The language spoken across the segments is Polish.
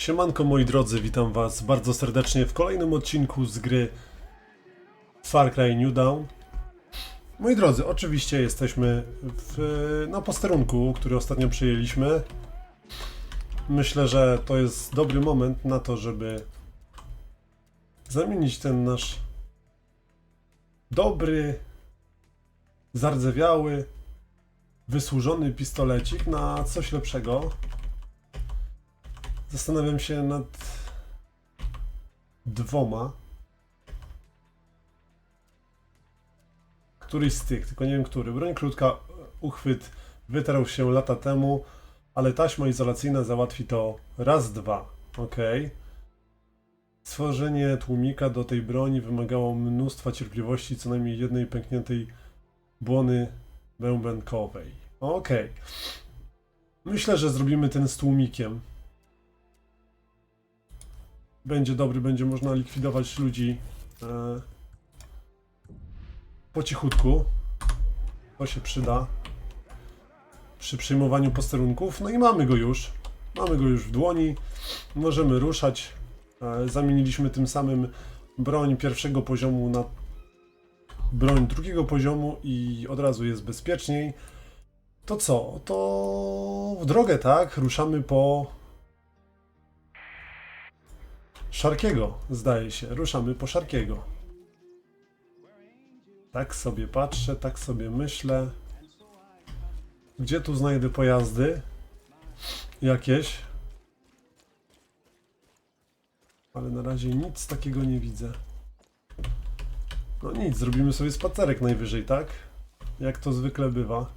Siemanko moi drodzy, witam was bardzo serdecznie w kolejnym odcinku z gry Far Cry New Dawn. Moi drodzy, oczywiście jesteśmy w, na posterunku, który ostatnio przyjęliśmy. Myślę, że to jest dobry moment na to, żeby zamienić ten nasz dobry, zardzewiały, wysłużony pistolecik na coś lepszego. Zastanawiam się nad dwoma. Któryś z tych, tylko nie wiem który. Broń krótka, uchwyt wytarł się lata temu, ale taśma izolacyjna załatwi to raz, dwa. Ok. Stworzenie tłumika do tej broni wymagało mnóstwa cierpliwości, co najmniej jednej pękniętej błony bębenkowej. Ok. Myślę, że zrobimy ten z tłumikiem będzie dobry, będzie można likwidować ludzi e, po cichutku. To się przyda przy przyjmowaniu posterunków. No i mamy go już. Mamy go już w dłoni. Możemy ruszać. E, zamieniliśmy tym samym broń pierwszego poziomu na broń drugiego poziomu i od razu jest bezpieczniej. To co? To w drogę, tak? Ruszamy po Szarkiego, zdaje się. Ruszamy po Szarkiego. Tak sobie patrzę, tak sobie myślę. Gdzie tu znajdę pojazdy? Jakieś. Ale na razie nic takiego nie widzę. No nic, zrobimy sobie spacerek najwyżej, tak? Jak to zwykle bywa.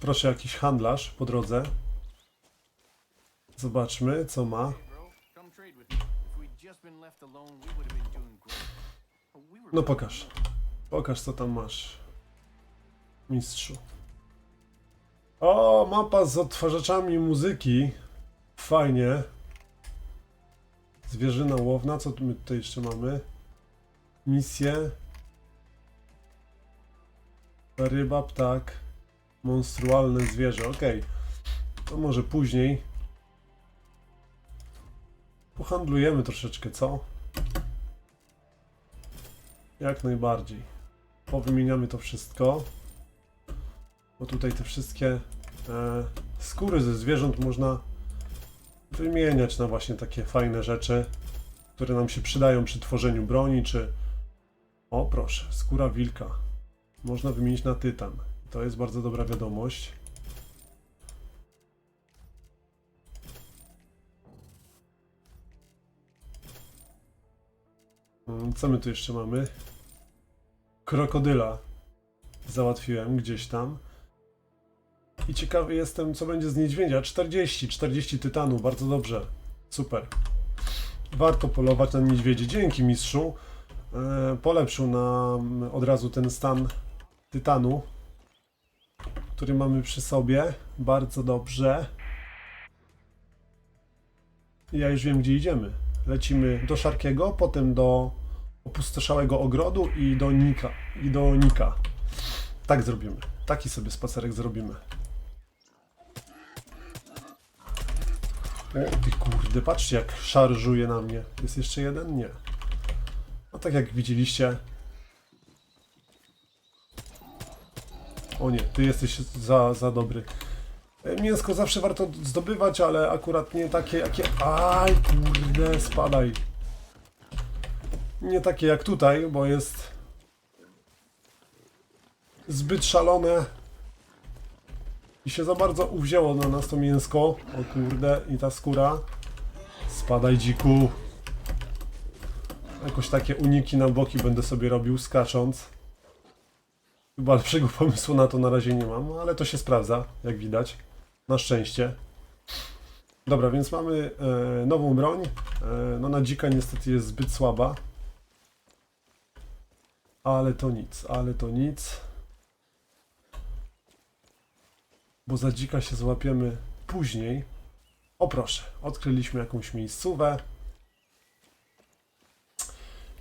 Proszę, jakiś handlarz po drodze. Zobaczmy, co ma. No pokaż. Pokaż co tam masz. Mistrzu. O, mapa z odtwarzaczami muzyki. Fajnie. Zwierzyna łowna. Co tu my tutaj jeszcze mamy? Misje. Ryba, ptak. Monstrualne zwierzę. Okej. To może później. Pohandlujemy troszeczkę, co? Jak najbardziej. Powymieniamy to wszystko. Bo tutaj te wszystkie e, skóry ze zwierząt można wymieniać na właśnie takie fajne rzeczy, które nam się przydają przy tworzeniu broni, czy... O proszę, skóra wilka. Można wymienić na tytan. To jest bardzo dobra wiadomość. Co my tu jeszcze mamy? Krokodyla załatwiłem gdzieś tam. I ciekawy jestem, co będzie z niedźwiedzia. 40, 40 tytanu, bardzo dobrze. Super. Warto polować na niedźwiedzie. Dzięki mistrzu. E, polepszył nam od razu ten stan tytanu, który mamy przy sobie. Bardzo dobrze. Ja już wiem, gdzie idziemy. Lecimy do Szarkiego, potem do opustoszałego ogrodu i do Nika. I do Nika. Tak zrobimy. Taki sobie spacerek zrobimy. O ty kurde, patrzcie jak szarżuje na mnie. Jest jeszcze jeden? Nie. No tak jak widzieliście. O nie, ty jesteś za, za dobry. Mięsko zawsze warto zdobywać, ale akurat nie takie jakie... Aj, kurde, spadaj. Nie takie jak tutaj, bo jest zbyt szalone i się za bardzo uwzięło na nas to mięsko. O kurde, i ta skóra. Spadaj dziku. Jakoś takie uniki na boki będę sobie robił skacząc. Chyba lepszego pomysłu na to na razie nie mam, ale to się sprawdza, jak widać. Na szczęście. Dobra, więc mamy e, nową broń. E, no na dzika niestety jest zbyt słaba. Ale to nic, ale to nic. Bo za dzika się złapiemy później. O proszę, odkryliśmy jakąś miejscówę.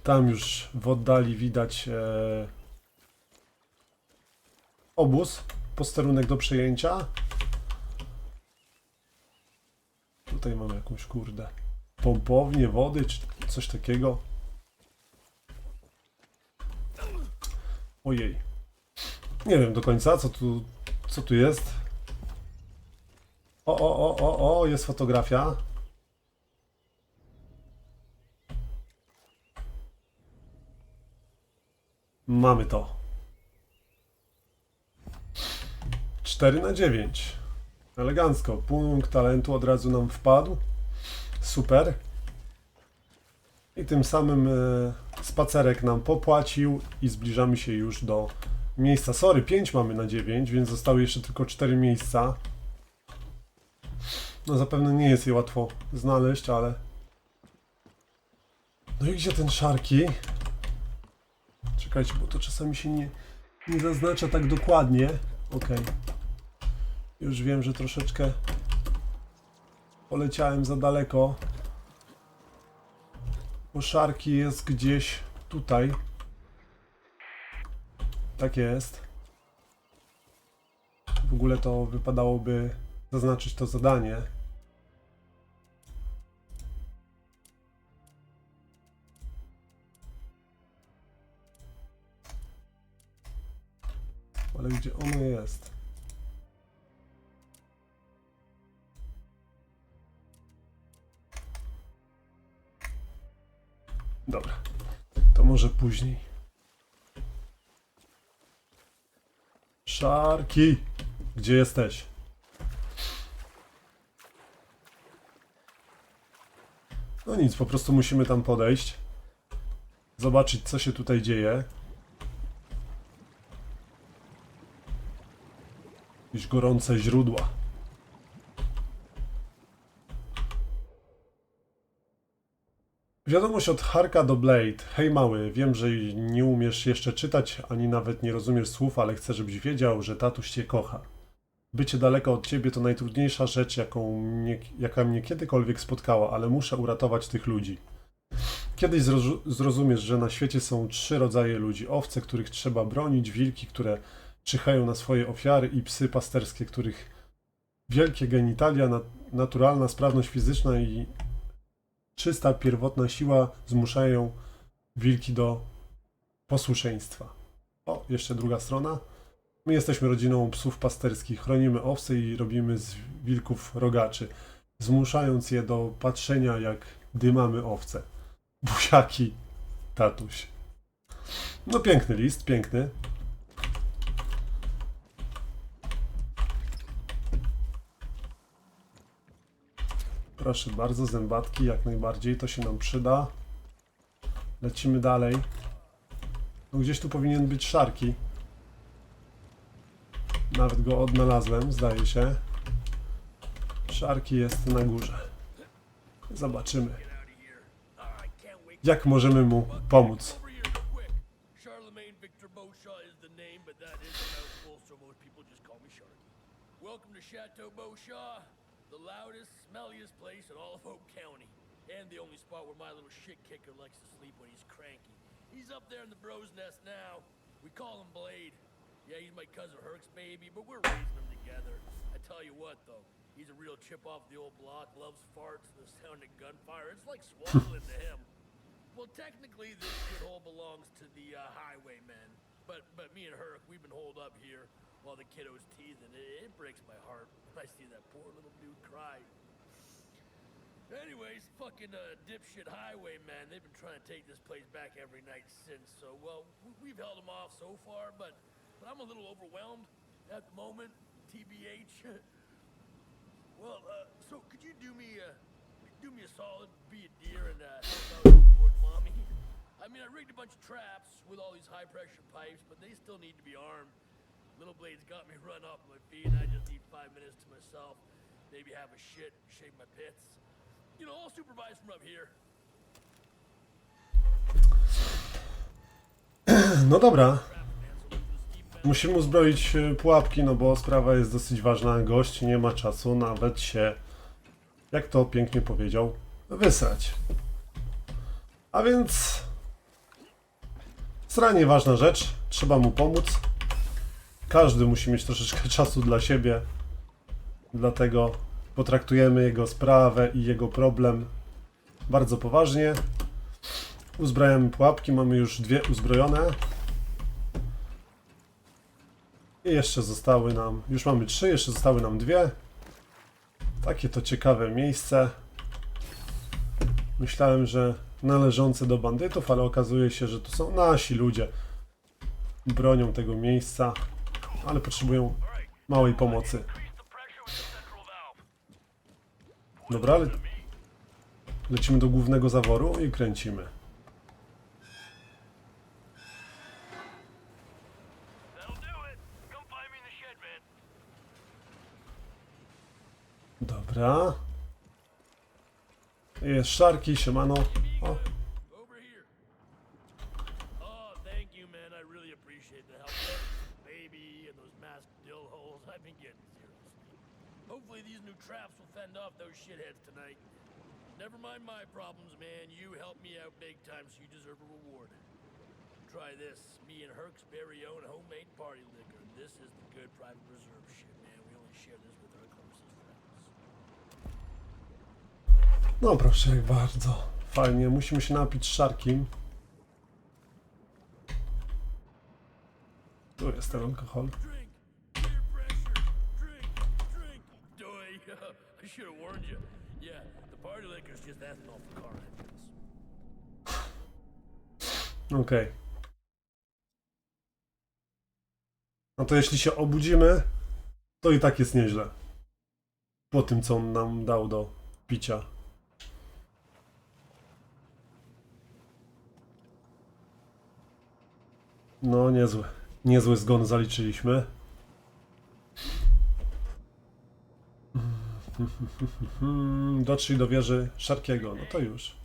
Tam już w oddali widać e, obóz, posterunek do przejęcia. Tutaj mamy jakąś kurde pompownię wody czy coś takiego. Ojej. Nie wiem do końca co tu, co tu jest. O, o, o, o, o, jest fotografia. Mamy to. 4 na 9. Elegancko. Punkt talentu od razu nam wpadł. Super. I tym samym e, spacerek nam popłacił i zbliżamy się już do miejsca. Sorry, 5 mamy na 9, więc zostały jeszcze tylko 4 miejsca. No zapewne nie jest je łatwo znaleźć, ale... No i gdzie ten szarki? Czekajcie, bo to czasami się nie, nie zaznacza tak dokładnie. Okej. Już wiem, że troszeczkę poleciałem za daleko. Bo szarki jest gdzieś tutaj. Tak jest. W ogóle to wypadałoby zaznaczyć to zadanie. Ale gdzie ono jest? Dobra, to może później. Szarki, gdzie jesteś? No nic, po prostu musimy tam podejść. Zobaczyć, co się tutaj dzieje. Jakieś gorące źródła. Wiadomość od Harka do Blade. Hej mały, wiem, że nie umiesz jeszcze czytać, ani nawet nie rozumiesz słów, ale chcę, żebyś wiedział, że tatuś cię kocha. Bycie daleko od ciebie to najtrudniejsza rzecz, jaką mnie, jaka mnie kiedykolwiek spotkała, ale muszę uratować tych ludzi. Kiedyś zrozu- zrozumiesz, że na świecie są trzy rodzaje ludzi. Owce, których trzeba bronić, wilki, które czyhają na swoje ofiary i psy pasterskie, których wielkie genitalia, nat- naturalna sprawność fizyczna i czysta, pierwotna siła zmuszają wilki do posłuszeństwa. O, jeszcze druga strona. My jesteśmy rodziną psów pasterskich, chronimy owce i robimy z wilków rogaczy, zmuszając je do patrzenia, jak dymamy owce. Buziaki, tatuś. No piękny list, piękny. Proszę bardzo, zębatki jak najbardziej, to się nam przyda. Lecimy dalej. No gdzieś tu powinien być szarki. Nawet go odnalazłem, zdaje się. Szarki jest na górze. Zobaczymy. Jak możemy mu pomóc? Welcome to Chateau Beauchamp, the loudest, smelliest place in all of Oak County. And the only spot where my little shit kicker likes to sleep when he's cranky. He's up there in the bro's nest now. We call him Blade. Yeah, he's my cousin Herc's baby, but we're raising him together. I tell you what, though, he's a real chip off the old block, loves farts and the sound of gunfire. It's like swallowing to him. Well, technically, this shithole belongs to the uh, highwaymen. But but me and Herc, we've been holed up here while the kiddo's teething. It, it breaks my heart I see that poor little dude cry. Anyways, fucking uh, dipshit highwaymen, they've been trying to take this place back every night since. So, well, we- we've held them off so far, but, but I'm a little overwhelmed at the moment. TBH. well, uh, so could you do me a do me a solid, be a dear, and uh, help out mommy? I mean, I rigged a bunch of traps with all these high pressure pipes, but they still need to be armed. Little Blade's got me run off my feet, and I just need five minutes to myself. Maybe have a shit, shave my pits. You know, I'll supervise from up here. No dobra, musimy uzbroić e, pułapki, no bo sprawa jest dosyć ważna. Gość nie ma czasu nawet się, jak to pięknie powiedział, wysrać. A więc sranie ważna rzecz, trzeba mu pomóc. Każdy musi mieć troszeczkę czasu dla siebie. Dlatego potraktujemy jego sprawę i jego problem bardzo poważnie. Uzbrajamy pułapki, mamy już dwie uzbrojone. I jeszcze zostały nam, już mamy trzy, jeszcze zostały nam dwie. Takie to ciekawe miejsce. Myślałem, że należące do bandytów, ale okazuje się, że to są nasi ludzie. Bronią tego miejsca, ale potrzebują małej pomocy. Dobra, ale lecimy do głównego zaworu i kręcimy. Dobra. Jest szarki, siemano. O, getting. Hopefully these new traps will fend off those shitheads tonight. Never mind my problems, man. You helped me out big time, so you deserve a reward. Try this. Me and Herc's very own homemade party liquor. This is the good private reserve shit, man. We only share this with our closest friends. no proszę, bardzo. Fajnie, musimy się napić szarkim. Tu jest ten alkohol. Okej. No to jeśli się obudzimy, to i tak jest nieźle. Po tym, co on nam dał do picia. No, niezły. Niezły zgon zaliczyliśmy. Dotrzyj do wieży Szarkiego. No to już.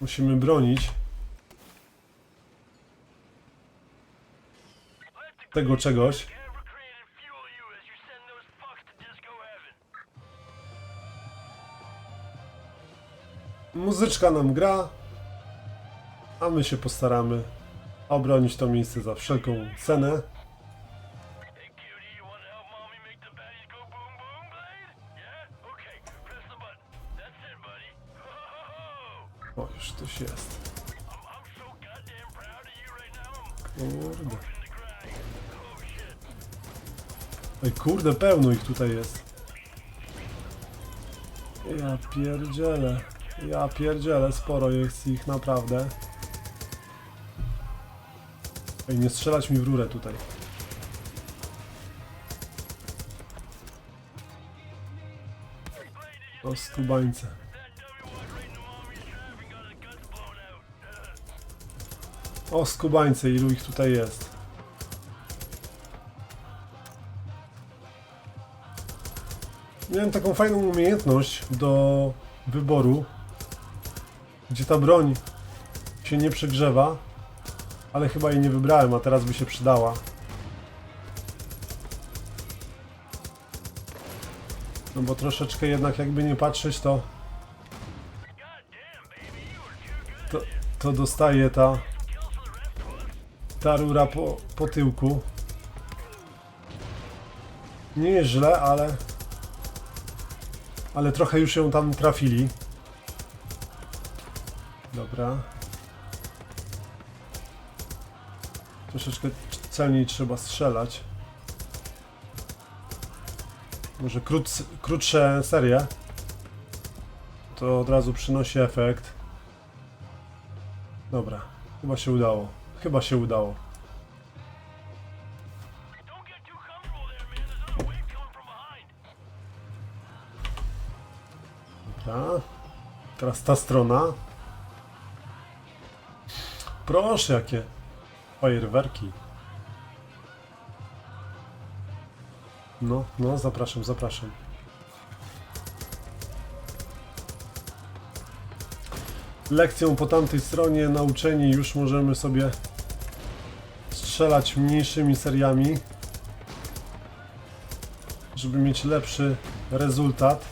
Musimy bronić tego czegoś. Muzyczka nam gra, a my się postaramy obronić to miejsce za wszelką cenę. Right now. I'm Kurde. Ej, kurde, pełno ich tutaj jest. Ja pierdzielę. Ja pierdzielę, sporo jest ich naprawdę. Ej, nie strzelać mi w rurę tutaj. O, skubańce. O, skubańce, ilu ich tutaj jest. Miałem taką fajną umiejętność do wyboru, gdzie ta broń się nie przegrzewa, ale chyba jej nie wybrałem, a teraz by się przydała. No bo troszeczkę jednak jakby nie patrzeć, to, to, to dostaje ta, ta rura po, po tyłku. Nie jest źle, ale. Ale trochę już ją tam trafili. Dobra. Troszeczkę celniej trzeba strzelać. Może krótc, krótsze serie. To od razu przynosi efekt. Dobra, chyba się udało. Chyba się udało. Dobra. Teraz ta strona. Proszę, jakie fajerwerki. No, no, zapraszam, zapraszam. Lekcją po tamtej stronie nauczeni już możemy sobie strzelać mniejszymi seriami, żeby mieć lepszy rezultat.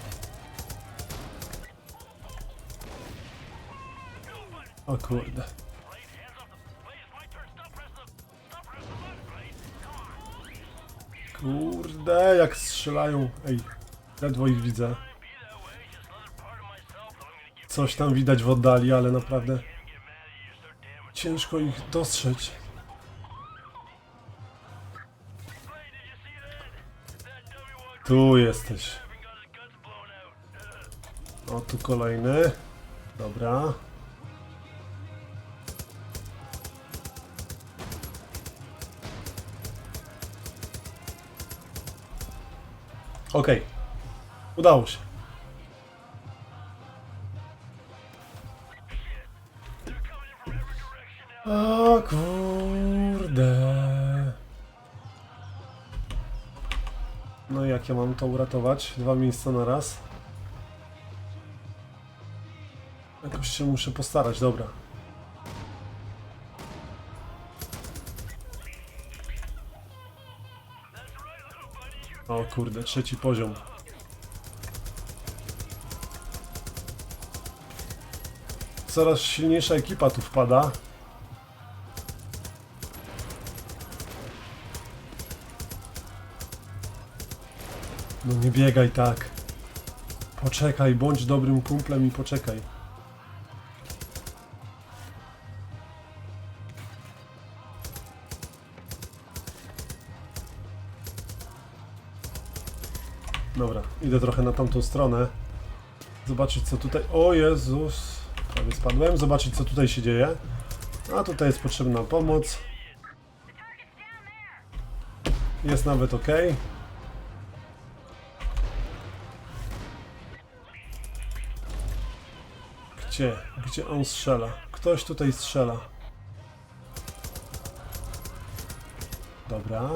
O kurde. Kurde, jak strzelają. Ej, ledwo ich widzę. Coś tam widać w oddali, ale naprawdę ciężko ich dostrzec. Tu jesteś. O, tu kolejny. Dobra. Okej. Udało się. O kurde. Jak ja mam to uratować? Dwa miejsca na raz. Jakoś się muszę postarać, dobra. O kurde, trzeci poziom. Coraz silniejsza ekipa tu wpada. No nie biegaj tak. Poczekaj, bądź dobrym kumplem i poczekaj. Dobra, idę trochę na tamtą stronę. Zobaczyć co tutaj... O Jezus! Prawie spadłem. Zobaczyć co tutaj się dzieje. A tutaj jest potrzebna pomoc. Jest nawet ok. Gdzie? Gdzie on strzela? Ktoś tutaj strzela. Dobra.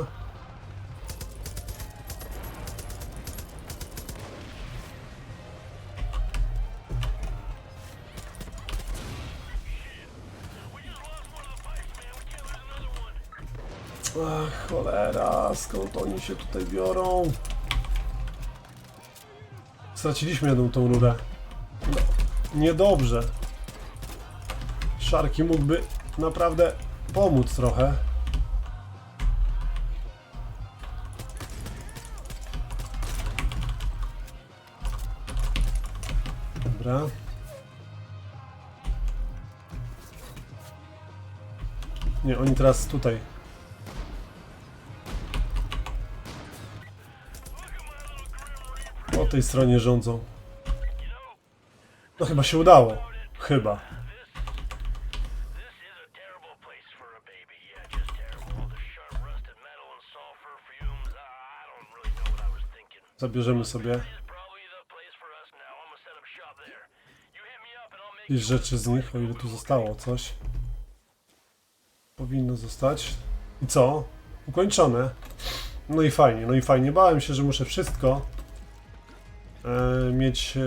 Ach, cholera, skąd oni się tutaj biorą? Straciliśmy jedną tą rurę. Niedobrze. Szarki mógłby naprawdę pomóc trochę. Dobra. Nie, oni teraz tutaj. Po tej stronie rządzą. No chyba się udało. Chyba. I, I I. Zabierzemy sobie jakieś rzeczy z nich, o ile tu zostało coś. Powinno zostać. I co? Ukończone. No i fajnie, no i fajnie. Bałem się, że muszę wszystko e, mieć, e,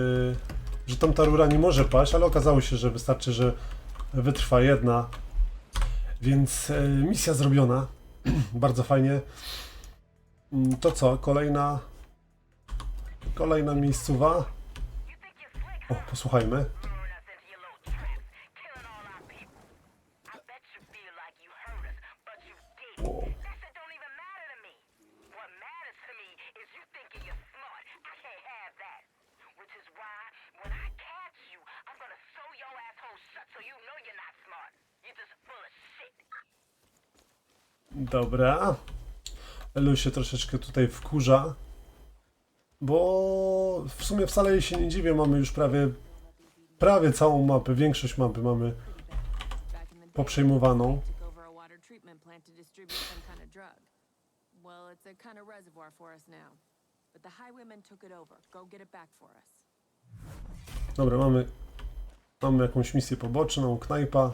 że tam ta rura nie może paść, ale okazało się, że wystarczy, że wytrwa jedna. Więc e, misja zrobiona. Bardzo fajnie. Mm, To co? Kolejna kolejna miejscowa. O, posłuchajmy. Dobra. Elu się troszeczkę tutaj wkurza. Bo w sumie wcale się nie dziwię, mamy już prawie, prawie całą mapę, większość mapy mamy poprzejmowaną. Dobra, mamy, mamy jakąś misję poboczną, knajpa.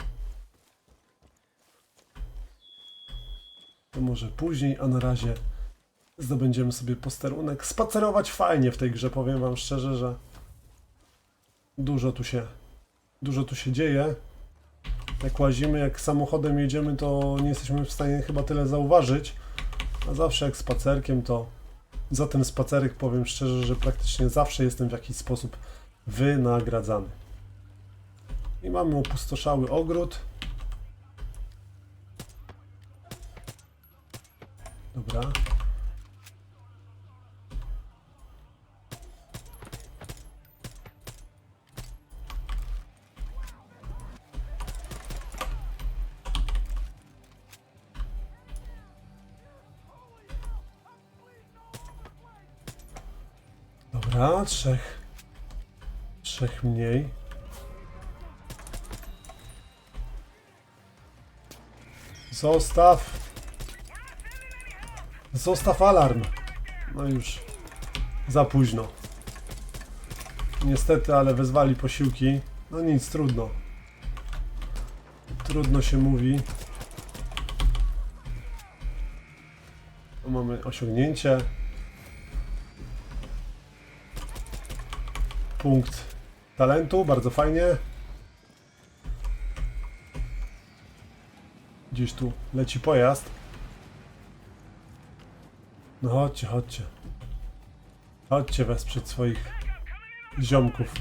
To może później, a na razie zdobędziemy sobie posterunek. Spacerować fajnie w tej grze, powiem wam szczerze, że dużo tu się, dużo tu się dzieje. Jak łazimy, jak samochodem jedziemy, to nie jesteśmy w stanie chyba tyle zauważyć. A zawsze jak spacerkiem, to za ten spacerek powiem szczerze, że praktycznie zawsze jestem w jakiś sposób wynagradzany. I mamy opustoszały ogród. Dobra. Dobra, trzech. Trzech mniej. Zostaw. Zostaw alarm. No już. Za późno. Niestety, ale wezwali posiłki. No nic, trudno. Trudno się mówi. Mamy osiągnięcie. Punkt talentu, bardzo fajnie. Gdzieś tu leci pojazd. No chodźcie, chodźcie. Chodźcie wesprzeć swoich ziomków.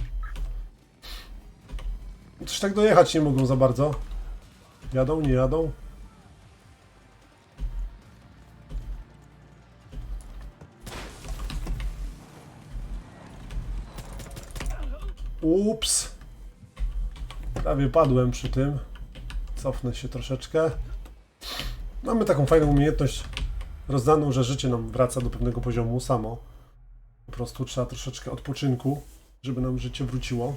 Też tak dojechać nie mogą za bardzo. Jadą, nie jadą? Ups. Prawie padłem przy tym. Cofnę się troszeczkę. Mamy taką fajną umiejętność rozdaną, że życie nam wraca do pewnego poziomu samo. Po prostu trzeba troszeczkę odpoczynku, żeby nam życie wróciło.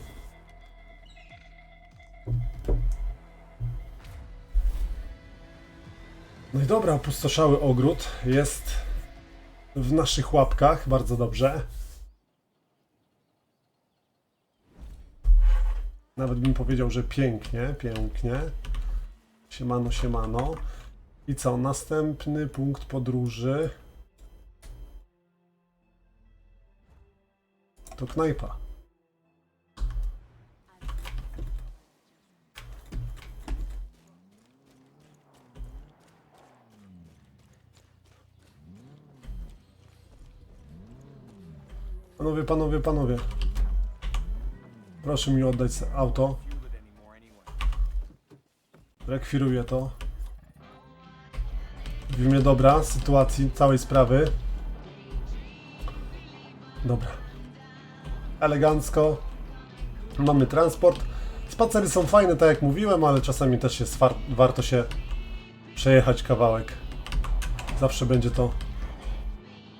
No i dobra, opustoszały ogród jest w naszych łapkach, bardzo dobrze. Nawet bym powiedział, że pięknie, pięknie. Siemano, siemano. I co? Następny punkt podróży. To knajpa. Panowie, panowie, panowie. Proszę mi oddać auto. Rekwiruję to. W imię dobra sytuacji, całej sprawy. Dobra. Elegancko. Mamy transport. Spacery są fajne, tak jak mówiłem, ale czasami też jest war warto się przejechać kawałek. Zawsze będzie to.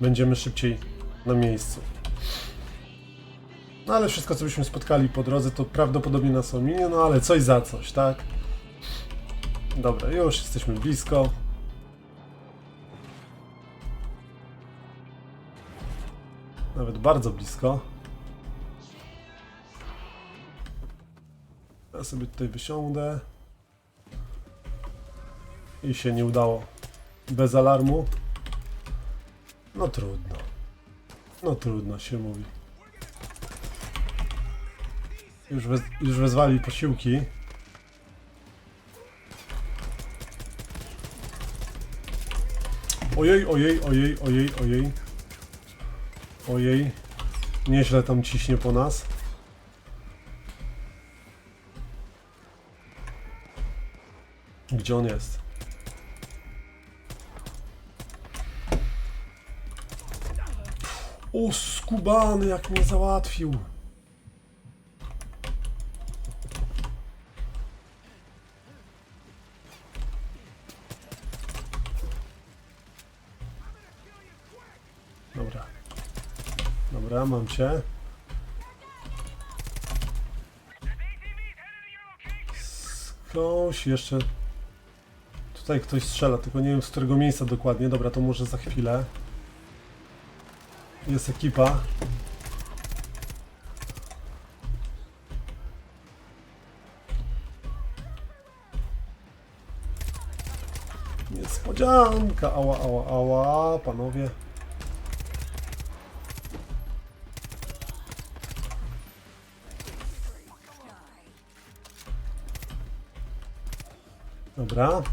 Będziemy szybciej na miejscu. No ale wszystko, co byśmy spotkali po drodze, to prawdopodobnie nas ominie, no ale coś za coś, tak? Dobra, już jesteśmy blisko. Nawet bardzo blisko. Ja sobie tutaj wysiądę. I się nie udało. Bez alarmu. No trudno. No trudno się mówi. Już, wez już wezwali posiłki. Ojej, ojej, ojej, ojej, ojej. Ojej. Nieźle tam ciśnie po nas. Gdzie on jest? O, skubany, jak mnie załatwił. Mam cię. Skądś jeszcze... Tutaj ktoś strzela, tylko nie wiem z którego miejsca dokładnie. Dobra, to może za chwilę. Jest ekipa. Niespodzianka! Ała, ała, ała, panowie. Dobra.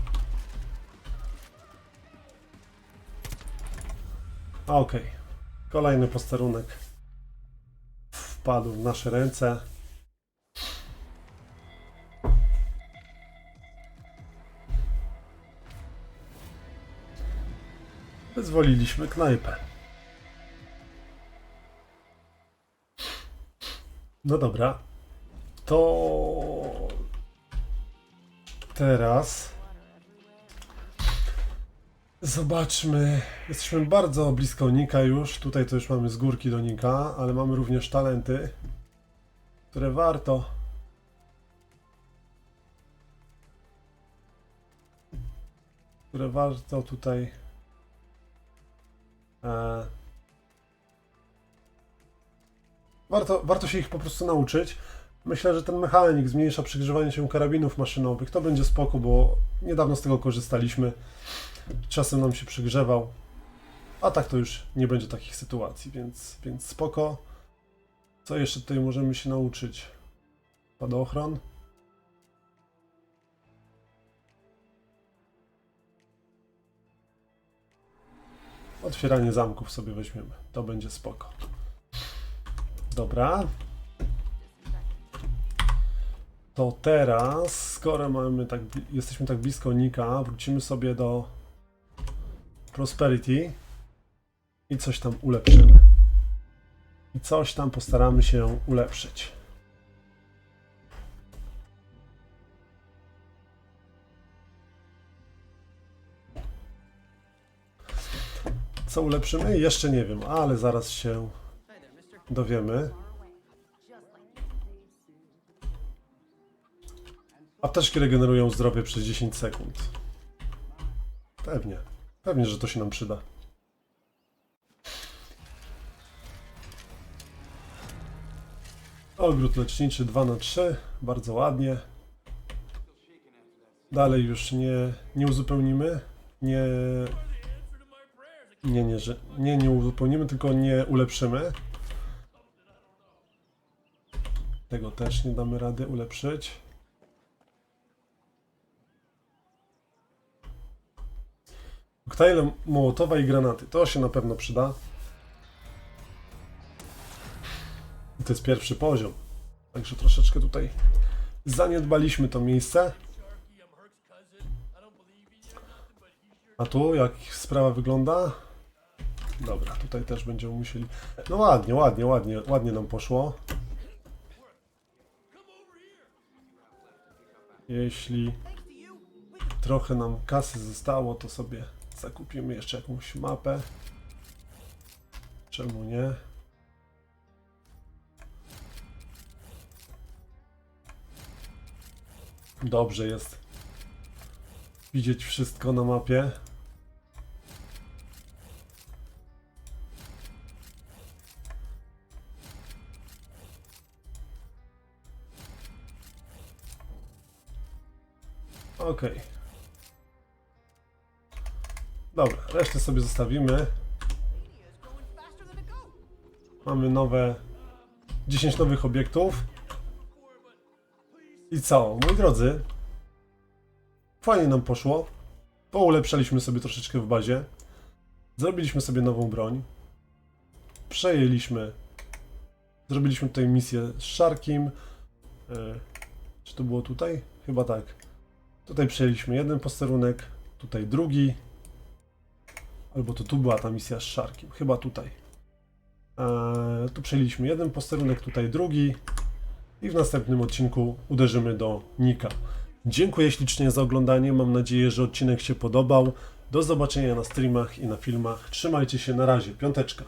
Okej. Okay. Kolejny posterunek wpadł w nasze ręce. Wyzwoliliśmy knajpę. No dobra. To teraz zobaczmy. Jesteśmy bardzo blisko Nika już. Tutaj to już mamy z górki do Nika, ale mamy również talenty, które warto które warto tutaj e, warto, warto się ich po prostu nauczyć. Myślę, że ten mechanik zmniejsza przegrzewanie się karabinów maszynowych. To będzie spoko, bo niedawno z tego korzystaliśmy. Czasem nam się przegrzewał. A tak to już nie będzie takich sytuacji, więc, więc spoko. Co jeszcze tutaj możemy się nauczyć? Padochron. Otwieranie zamków sobie weźmiemy. To będzie spoko. Dobra. To teraz, skoro mamy tak, jesteśmy tak blisko Nika, wrócimy sobie do Prosperity i coś tam ulepszymy. I coś tam postaramy się ulepszyć. Co ulepszymy? Jeszcze nie wiem, ale zaraz się dowiemy. Apteczki regenerują zdrowie przez 10 sekund. Pewnie. Pewnie, że to się nam przyda. Ogród leczniczy 2 na 3 Bardzo ładnie. Dalej już nie, nie uzupełnimy. Nie, nie, nie, że, nie, nie uzupełnimy, tylko nie ulepszymy. Tego też nie damy rady ulepszyć. Koktajle Mołotowa i granaty. To się na pewno przyda. I to jest pierwszy poziom. Także troszeczkę tutaj zaniedbaliśmy to miejsce. A tu jak sprawa wygląda? Dobra, tutaj też będziemy musieli. No ładnie, ładnie, ładnie, ładnie nam poszło. Jeśli trochę nam kasy zostało, to sobie zakupimy jeszcze jakąś mapę. Czemu nie? Dobrze jest widzieć wszystko na mapie. Okej. Dobra, resztę sobie zostawimy. Mamy nowe 10 nowych obiektów. I co, moi drodzy? Fajnie nam poszło. Poulepszaliśmy sobie troszeczkę w bazie. Zrobiliśmy sobie nową broń. Przejęliśmy. Zrobiliśmy tutaj misję z Sharkiem. E, czy to było tutaj? Chyba tak. Tutaj przejęliśmy jeden posterunek, tutaj drugi. Albo to tu była ta misja z Sharkiem. Chyba tutaj. E, tu przejęliśmy jeden posterunek, tutaj drugi. I w następnym odcinku uderzymy do Nika. Dziękuję ślicznie za oglądanie. Mam nadzieję, że odcinek się podobał. Do zobaczenia na streamach i na filmach. Trzymajcie się na razie. Piąteczka.